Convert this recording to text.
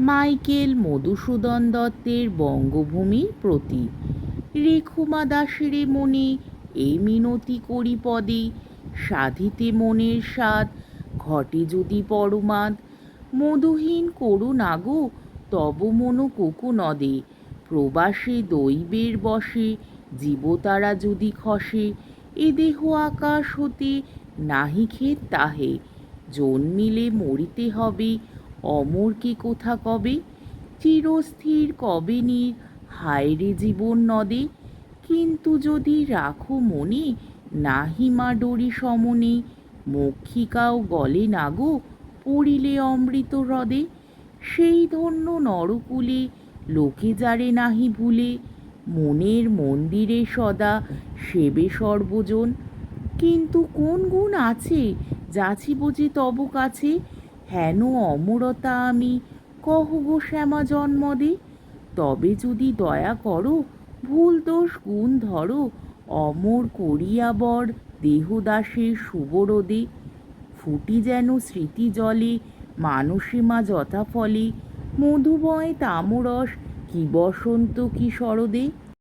Michael Madhusudan দত্তের বঙ্গভূমির প্রতি। রেখুমা দাসেরে মনে এই মিনতি করি পদে। সাধিতে মনের স্বাদ, ঘটে যদি পরমাদ। মধুহীন করু নাগো তব মনো কোকো নদে। প্রবাসে দৈবের বসে জীবতারা যদি খসে, এ দেহ আকাশ হতে নাহি খেত তাহে। জন্মিলে মরিতে হবে অমর কি কোথা কবে? চিরস্থির কবে নীর, হায়রে জীবন নদে। কিন্তু যদি রাখো মনে, নাহি মা ডরি সমনে। মক্ষিকাও গলে না গো, পড়িলে অমৃত হ্রদে। সেই ধন্য নরকুলে, লোকে যারে নাহি ভুলে। মনের মন্দিরে সদা সেবে সর্বজন। কিন্তু কোন গুণ আছে, যাচিব যে তব কাছে? হেন অমরতা আমি, কহ গো শ্যামা জন্মদে। তবে যদি দয়া করো, ভুল দোষ গুণ ধরো, অমর করিয়া বর দেহদাসের সুবরদে। ফুটি যেন স্মৃতি জলে, মানসে মা যথা ফলে মধুময় তামরস, কি বসন্ত কি শরদে?